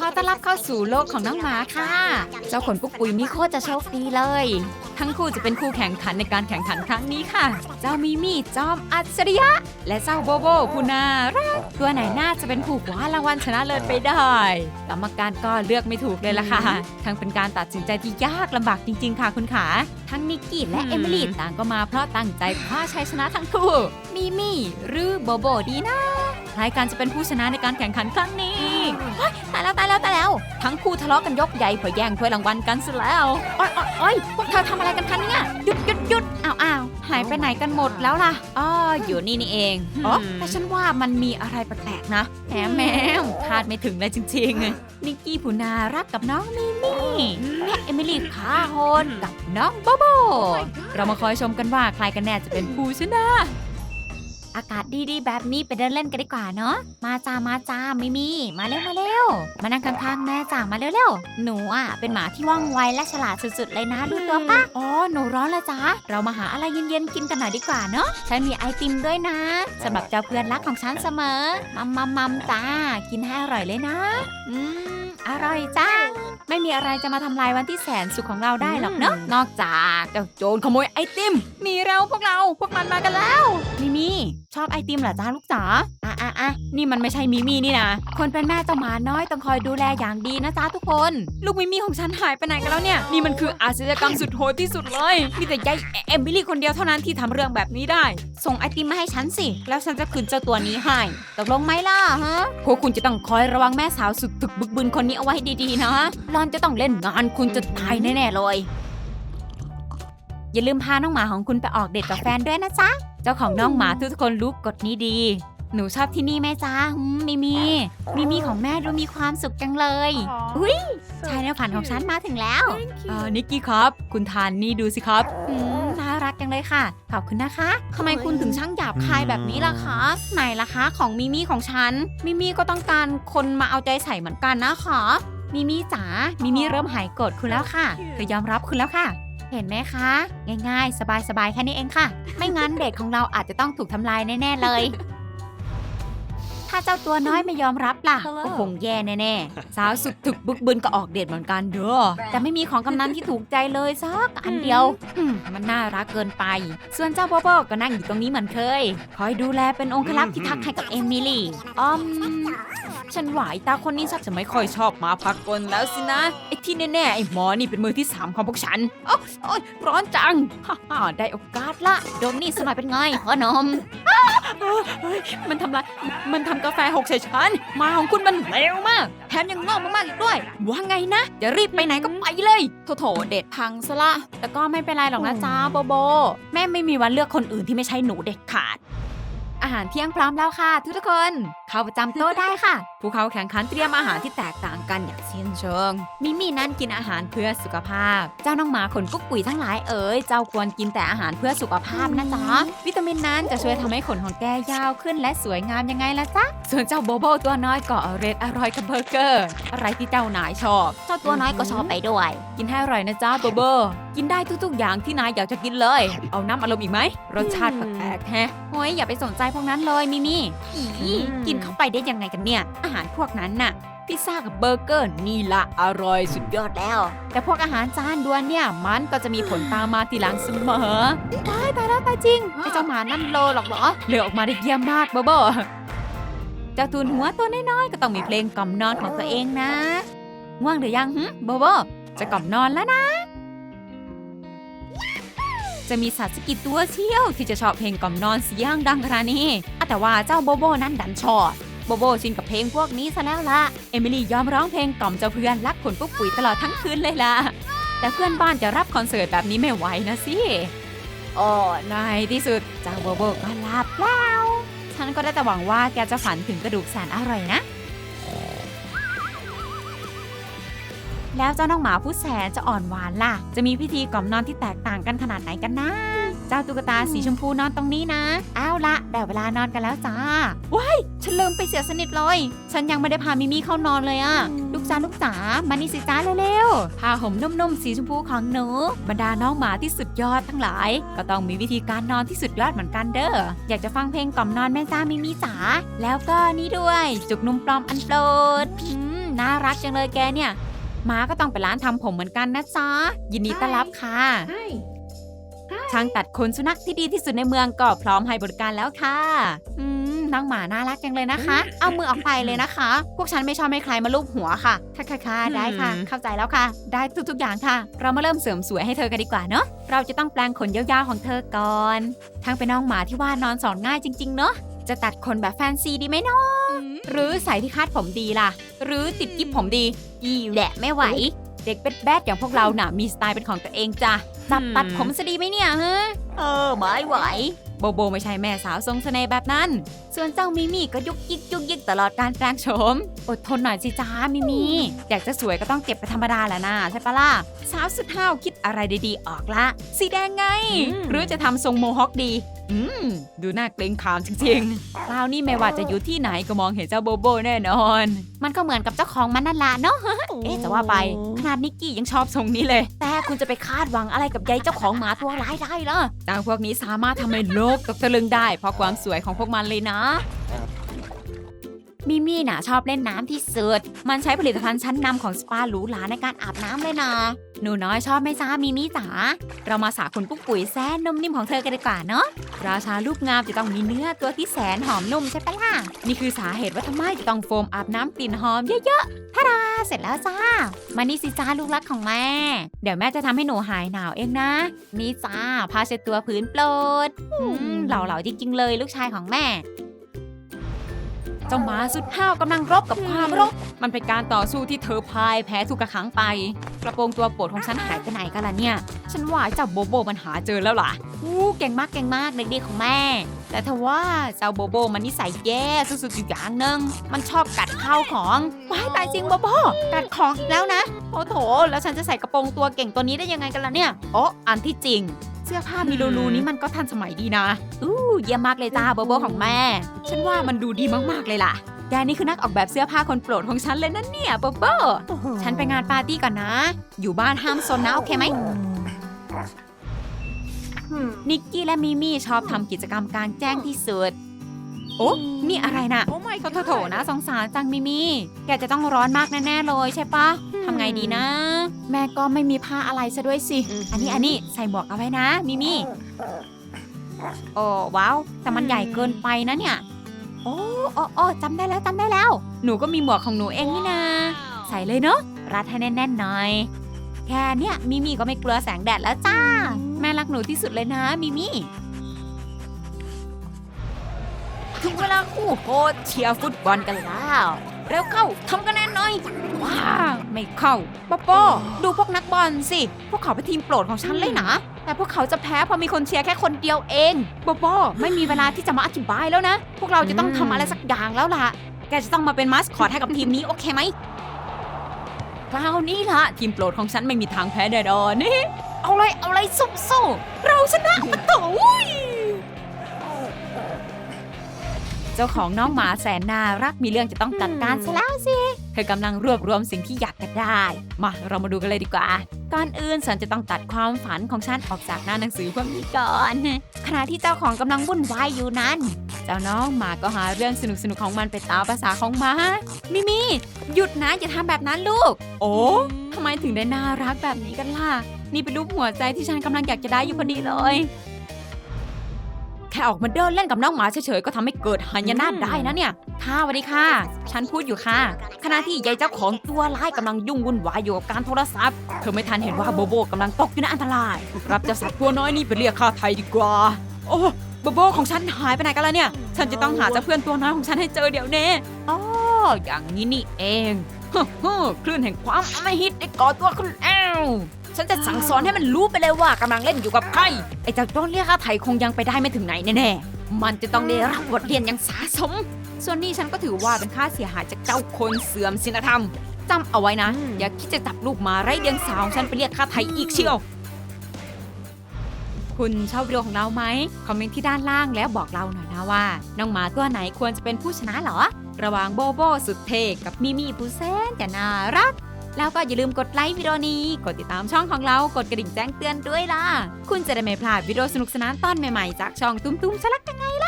ขอต้อนรับเข้าสู่โลกของน้องหมาค่ะ เจ้าขนปุกปุยมีโคจะโชคดีเลย ทั้งคู่จะเป็นคู่แข่งขันในการแข่งขันครั้งนี้ค่ะ เจ้ามิมี่จอมอัจฉริยะ และเจ้าโบโบผู้น่ารักตัวไหนน่าจะเป็นผู้คว้ารางวัลชนะเลิศไปได้กรรมการก็เลือกไม่ถูกเลยล่ะค่ะ ทั้งเป็นการตัดสินใจที่ยากลำบากจริง ๆ ค่ะคุณขา ทั้งนิกกี้และเอมิลี่ต่างก็มาเพราะตั้งใจคว้าชัยชนะทั้งคู่มิมี่หรือโบโบดีนะ ใครกันจะเป็นผู้ชนะในการแข่งขันครั้งนี้เฮ้ยตายแล้วตายแล้วตายแล้ว ทั้งคู่ทะเลาะกันยกใหญ่เพื่อแย่งถ้วยรางวัลกันซะแล้วโอ้ยโอ๊ยโอ้ยพวกเธอทำอะไรกันคะเนี่ยหยุดหยุดหยุดอ้าวอ้าวหายไปไหนกันหมดแล้วล่ะอ๋ออยู่นี่นี่เองอ๋อแต่ฉันว่ามันมีอะไรแปลกๆนะแหมแมวคาดไม่ถึงเลยจริงๆนิกกี้ผู้น่ารักกับน้องมิมี่และเอมิลี่คาโฮนกับน้องโบโบเรามาคอยชมกันว่าใครกันแน่จะเป็นผู้ชนะ อากาศดีๆ แบบนี้ไปเดินเล่นกันดีกว่าเนาะมาจ้ามาจ้ามิมี่มาเร็วมาเร็วมานั่งข้างๆแม่จ้ามาเร็วๆหนูอะเป็นหมาที่ว่องไวและฉลาดสุดๆเลยนะดูตัวปะอ๋อหนูร้อนแล้วจ้าเรามาหาอะไรเย็นๆกินกันหน่อยดีกว่าเนาะฉันมีไอติมด้วยนะสำหรับเจ้าเพื่อนรักของฉันเสมอมัมมัมมัมจ้ากินให้อร่อยเลยนะ อืมอร่อยจ้าไม่มีอะไรจะมาทำลายวันที่แสนสุขของเราได้หรอกเนอะนอกจากเจ้าโจรขโมยไอติมหนีเราพวกเราพวกมันมากันแล้วมิมี่ชอบไอติมเหรอจ้าลูกจ๋าอะอะอะนี่มันไม่ใช่มิมี่นี่นะคนเป็นแม่เจ้าหมาน้อยต้องคอยดูแลอย่างดีนะจ้าทุกคน ลูกมิมี่ของฉันหายไปไหนกันแล้วเนี่ย นี่มันคืออาชญากรรมสุดโหดที่สุดเลยมีแต่ยายเอมบิลี่คนเดียวเท่านั้นที่ทำเรื่องแบบนี้ได้ ส่งไอติมมาให้ฉันสิ แล้วฉันจะคืนเจ้าตัวนี้ให้ตกลงไหมล่ะฮะพวกคุณจะต้องคอยระวังแม่สาวสุดถึกบึกบึนคนนี้เอาไว้ให้ดีๆนะรอนจะต้องเล่นงานคุณจะตายแน่ๆเลย อย่าลืมพาน้องหมาของคุณไปออกเดทกับแฟนด้วยนะจ๊ะ เจ้าของน้องหมาทุกคนรู้กฎนี้ดี หนูชอบที่นี่ไหมจ๊ะอืมมิมีมิมีของแม่ดูมีความสุขจังเลย อุ๊ยชายในฝันของฉันมาถึงแล้วเออนิกกี้ครับ คุณทานนี่ดูสิครับอืมน่ารักจังเลยค่ะ ขอบคุณนะคะทำไมคุณถึงช่างหยาบคายแบบนี้ล่ะคะไหนล่ะคะ ของมิมี่ของฉัน มิมี่ก็ต้องการคนมาเอาใจใส่เหมือนกันนะคะมิมี่จ๋ามิมี่เริ่มหายโกรธคุณแล้วค่ะเธอยอมรับคุณแล้วค่ะ เห็นไหมคะ ง่ายๆ สบายๆ แค่นี้เองค่ะ ไม่งั้นเด็กของเราอาจจะต้องถูกทำลายแน่ๆเลย ถ้าเจ้าตัวน้อยไม่ยอมรับล่ะก็คงแย่แน่ๆ สาวสุดถึกบึกบึนก็ออกเดทเหมือนกันเด้อแต่ไม่มีของกำนันที่ถูกใจเลยสักอันเดียวอืมมันน่ารักเกินไป ส่วนเจ้าโบโบก็นั่งอยู่ตรงนี้เหมือนเคย คอยดูแลเป็นองคลักษ์ที่ทักให้กับเอมิลี่อืม ฉันหวายตาคนนี้ชักจะไม่ค่อยชอบมาพักกลแล้วสินะ ไอ้ที่แน่ๆ ไอ้หมอนี่เป็นมือที่สามของพวกฉันโอ๊ยโอ๊ยร้อนจัง ฮ่าฮ่าได้โอกาสละโดนนี่สมัยเป็นไงพ่อนมมันทำลายมันทำกาแฟหกใส่ฉัน มาของคุณมันเลวมาก แถมยังงอกมากๆอีกด้วย ว่าไงนะ จะรีบไปไหนก็ไปเลยโถโถเด็ดพังซะละ แต่ก็ไม่เป็นไรหรอกนะจ้าโบโบ แม่ไม่มีวันเลือกคนอื่นที่ไม่ใช่หนูเด็ดขาด อาหารเที่ยงพร้อมแล้วค่ะทุกทุกคนเข้าประจำโต๊ะได้ค่ะ ผู้เข้าแข่งขันเตรียมอาหารที่แตกต่างกันอย่างสิ้นเชิง มิมี่นั้นกินอาหารเพื่อสุขภาพ เจ้าน้องหมาขนกุ๊กปุ๋ยทั้งหลายเอ๋ย เจ้าควรกินแต่อาหารเพื่อสุขภาพนะจ๊ะ วิตามินนั้นจะช่วยทำให้ขนของแกยาวขึ้นและสวยงามยังไงล่ะจ๊ะ ส่วนเจ้าโบโบตัวน้อยก็อร่อยอร่อยกับเบอร์เกอร์ อะไรที่เจ้านายชอบ เจ้าตัวน้อยก็ชอบไปด้วย กินให้อร่อยนะจ๊ะโบโบ กินได้ทุกๆอย่างที่นายอยากจะกินเลย เอาน้ำอารมณ์อีกไหม รสชาติแปลกๆแฮะโอ้ยอย่าไปสนใจพวกนั้นเลยมิมี่อีกินเข้าไปได้ยังไงกันเนี่ย อาหารพวกนั้นน่ะ พิซซ่ากับเบอร์เกอร์นี่ละอร่อยสุดยอดแล้ว แต่พวกอาหารจานด่วนเนี่ยมันก็จะมีผลตามมาทีหลังเสมอตายตายแล้วตายจริงไอ้เจ้าหมานั่นโลหรอกเหรอเลือกออกมาได้เยี่ยมมากเบอร์เบอร์เจ้าทูนหัวตัวน้อยๆก็ต้องมีเพลงกล่อมนอนของตัวเองนะง่วงหรือยังหึเบอร์เบอร์จะกล่อมนอนแล้วนะ จะมีสัตว์สกกี่ตัวเชี่ยว ที่จะชอบเพลงกล่อมนอนเสียงดังขนาดนี้แต่ว่าเจ้าโบโบนั้นดันชอบโบโบชินกับเพลงพวกนี้ซะแล้วล่ะ เอมิลี่ยอมร้องเพลงกล่อมเจ้าเพื่อนรักขนปุ๊บปุ๋ยตลอดทั้งคืนเลยล่ะ แต่เพื่อนบ้านจะรับคอนเสิร์ตแบบนี้ไม่ไหวนะสิโอ้ในที่สุดเจ้าโบโบก็หลับแล้ว ฉันก็ได้แต่หวังว่าแกจะฝันถึงกระดูกแสนอร่อยนะ แล้วเจ้าน้องหมาผู้แสนจะอ่อนหวานล่ะ จะมีพิธีกล่อมนอนที่แตกต่างกันขนาดไหนกันนะ เจ้าตุ๊กตาสีชมพูนอนตรงนี้นะ เอาละได้เวลานอนกันแล้วจ้า ว้าย ฉันลืมไปเสียสนิทเลย ฉันยังไม่ได้พามิมี่เข้านอนเลยอะลูกจ้าลูกจ๋ามานี่สิจ้าเร็วๆผ้าห่มนุ่มๆสีชมพูของหนู บรรดาน้องหมาที่สุดยอดทั้งหลาย ก็ต้องมีวิธีการนอนที่สุดยอดเหมือนกันเด้อ อยากจะฟังเพลงกล่อมนอนแม่จ้ามิมี่จ๋า แล้วก็นี่ด้วย จุกนุ่มปลอมอันโปรดอืมน่ารักจังเลยแกเนี่ย ม้าก็ต้องไปร้านทำผมเหมือนกันนะจ๊ะ ยินดีต้อนรับค่ะ Hi. ช่างตัดขนสุนัขที่ดีที่สุดในเมืองก็พร้อมให้บริการแล้วค่ะ อืมน้องหมาน่ารักจังเลยนะคะ เอามือออกไปเลยนะคะ พวกฉันไม่ชอบให้ใครมาลูบหัวค่ะ ค่ะค่ะค่ะได้ค่ะอืมเข้าใจแล้วค่ะ ได้ทุกๆอย่างค่ะ เรามาเริ่มเสริมสวยให้เธอกันดีกว่าเนาะ เราจะต้องแปลงขนยาวๆของเธอก่อน ทั้งเป็นน้องหมาที่ว่านอนสอนง่ายจริง ๆ เนาะ จะตัดขนแบบแฟนซีดีไหมเนาะ หรือใส่ที่คาดผมดีล่ะ หรือติดกิ๊บผมดี อีแหละไม่ไหว เด็กเป็ดแบดอย่างพวกเราน่ะมีสไตล์เป็นของตัวเองจ้ะจับตัดผมซะดีไหมเนี่ยฮะ เออไม่ไหว โบโบไม่ใช่แม่สาวทรงเสน่ห์แบบนั้น ส่วนเจ้ามิมี่ก็ยุกยิกยุกยิกตลอดการแปลงโฉม อดทนหน่อยสิจ้ามิมี่อยากจะสวยก็ต้องเก็บไปธรรมดาแหละนะใช่ปะล่ะ สาวสุดห้าวคิดอะไรดีๆ ออกละ สีแดงไงอืมหรือจะทำทรงโมฮอคดี อืม ดูน่าเกรงขามจริงๆคราวนี้ไม่ว่าจะอยู่ที่ไหนก็มองเห็นเจ้าโบโบแน่นอน มันก็เหมือนกับเจ้าของมันนั่นละเนาะ เอ๊ะจะว่าไปขนาดนิกกี้ยังชอบทรงนี้เลย แต่ คุณจะไปคาดหวังอะไรกับยายเจ้าของหมาตัวร้ายได้ล่ะต่างพวกนี้สามารถทำให้โลกตกตะลึงได้ เพราะความสวยของพวกมันเลยนะ มิมี่น่ะชอบเล่นน้ำที่สุด มันใช้ผลิตภัณฑ์ชั้นนำของสปาหรูหราในการอาบน้ำเลยนะ หนูน้อยชอบไหมจ้ามิมี่จ๋า เรามาสาคุณปุ๊กปุ๋ยแสนนุ่มนิ่มของเธอกันดีกว่าเนาะ ราชาลูกงามจะต้องมีเนื้อตัวที่แสนหอมนุ่มใช่ปะล่ะ นี่คือสาเหตุว่าทำไมจะต้องโฟมอาบน้ำกลิ่นหอมเยอะๆทาดา เสร็จแล้วจ้า มานี่สิจ้าลูกรักของแม่ เดี๋ยวแม่จะทำให้หนูหายหนาวเองนะ นี่จ้าผ้าเช็ดตัวพื้นโปรดเหล่าๆจริงๆเลยลูกชายของแม่เจ้าหมาสุดห้าวกำลังรบกับความรบ มันเป็นการต่อสู้ที่เธอพ่ายแพ้ถูกกระขังไป กระโปรงตัวโปรดของฉันหายไปไหนกันล่ะเนี่ย ฉันว่าเจ้าโบโบมันหาเจอแล้วล่ะอู้เก่งมากเก่งมากเด็กดีของแม่ แต่ทว่าเจ้าโบโบมันนิสัยแย่สุดๆอยู่อย่างหนึ่งมันชอบกัดข้าวของว้ายตายจริงโบโบกัดของอีกแล้วนะโอ้โถ แล้วฉันจะใส่กระโปรงตัวเก่งตัวนี้ได้ยังไงกันล่ะเนี่ยโอ้อันที่จริง เสื้อผ้ามีรูรูนี้มันก็ทันสมัยดีนะ อู้เยี่ยมมากเลยจ้าโบโบของแม่ ฉันว่ามันดูดีมากๆเลยล่ะแกนี่คือนักออกแบบเสื้อผ้าคนโปรดของฉันเลยนั่นเนี่ยโบโบฉันไปงานปาร์ตี้ก่อนนะ อยู่บ้านห้ามซนนะโอเคไหม นิกกี้และมิมี่ชอบทำกิจกรรมกลางแจ้งที่สุด โอ้นี่อะไรน่ะ Oh my โถโถโถนะสงสารจังมิมี่แกจะต้องร้อนมากแน่ๆเลยใช่ปะทำไงดีนะ แม่ก็ไม่มีผ้าอะไรซะด้วยสิ อันนี้อันนี้ใส่หมวกเอาไว้นะมิมี่โอ้ว้าว แต่มันใหญ่เกินไปนะเนี่ย โอ้โอ้โอ้จำได้แล้วจำได้แล้ว หนูก็มีหมวกของหนูเองนี่นาใส่เลยเนาะรัดให้แน่นๆหน่อย แค่เนี้ยมิมี่ก็ไม่กลัวแสงแดดแล้วจ้า แม่รักหนูที่สุดเลยนะมิมี่ถึงเวลาคู่โคตรเชียร์ฟุตบอลกันแล้วเร็วเข้าทำคะแนนหน่อย ว้า ไม่เข้าปอปอดูพวกนักบอลสิ พวกเขาเป็นทีมโปรดของฉันเลยนะ แต่พวกเขาจะแพ้เพราะมีคนเชียร์แค่คนเดียวเองปอปอไม่มีเวลาที่จะมาอธิบายแล้วนะ พวกเราจะต้องทำอะไรสักอย่างแล้วล่ะ แกจะต้องมาเป็นมาสคอตให้กับทีมนี้โอเคไหม คราวนี้ละทีมโปรดของฉันไม่มีทางแพ้แน่นอนนี่ เอาเลยเอาเลยสู้สู้เราชนะปะโถยเจ้าของน้องหมาแสนน่ารักมีเรื่องจะต้องจัดการซะแล้วสิ เธอกำลังรวบรวมสิ่งที่อยากจะได้ มาเรามาดูกันเลยดีกว่า ก่อนอื่นฉันจะต้องตัดความฝันของฉันออกจากหน้าหนังสือพวกนี้ก่อน ขณะที่เจ้าของกำลังวุ่นวายอยู่นั้น เจ้าน้องหมาก็หาเรื่องสนุกๆของมันไปตามภาษาของหมามิมี่หยุดนะอย่าทำแบบนั้นลูก โอ้ทำไมถึงได้น่ารักแบบนี้กันล่ะ นี่เป็นรูปหัวใจที่ฉันกำลังอยากจะได้อยู่พอดีเลย แค่ออกมาเดินเล่นกับน้องหมาเฉยๆก็ทำให้เกิดหายนะได้นะเนี่ย ค่ะสวัสดีค่ะ ฉันพูดอยู่ค่ะ ขณะที่ยายเจ้าของตัวร้ายกำลังยุ่งวุ่นวายอยู่กับการโทรศัพท์ เธอไม่ทันเห็นว่าโบโบกำลังตกอยู่ในอันตราย รับเจ้าสัตว์ตัวน้อยนี่ไปเรียกค่าไทยดีกว่า โอ้ โบโบของฉันหายไปไหนกันแล้วเนี่ย ฉันจะต้องหาเจ้าเพื่อนตัวน้อยของฉันให้เจอเดี๋ยวนี้อ๋ออย่างนี้นี่เองฮึ่มคลื่นแห่งความอมหิตได้ก่อตัวขึ้นแล้วฉันจะสั่งสอนให้มันรู้ไปเลยว่ากำลังเล่นอยู่กับใครไอ้เจ้าโดนเรียกค่าไถ่คงยังไปได้ไม่ถึงไหนแน่ๆมันจะต้องได้รับบทเรียนอย่างสาสม ส่วนนี้ฉันก็ถือว่าเป็นค่าเสียหายจากเจ้าคนเสื่อมศีลธรรมจำเอาไว้นะ อย่าคิดจะจับลูกมาไร้เดียงสาวของฉันไปเรียกค่าไถ่อีกเชียว คุณชอบวิดีโอของเราไหม คอมเมนต์ที่ด้านล่างแล้วบอกเราหน่อยนะว่า น้องหมาตัวไหนควรจะเป็นผู้ชนะหรอ ระหว่างโบโบสุดเท่กับมิมี่ผู้แสนจะน่ารัก แล้วก็อย่าลืมกดไลค์วิดีโอนี้ กดติดตามช่องของเรา กดกระดิ่งแจ้งเตือนด้วยล่ะ คุณจะได้ไม่พลาดวิดีโอสนุกสนานตอนใหม่ๆ จากช่องตุ้มตุ้มสลักยังไงล่ะ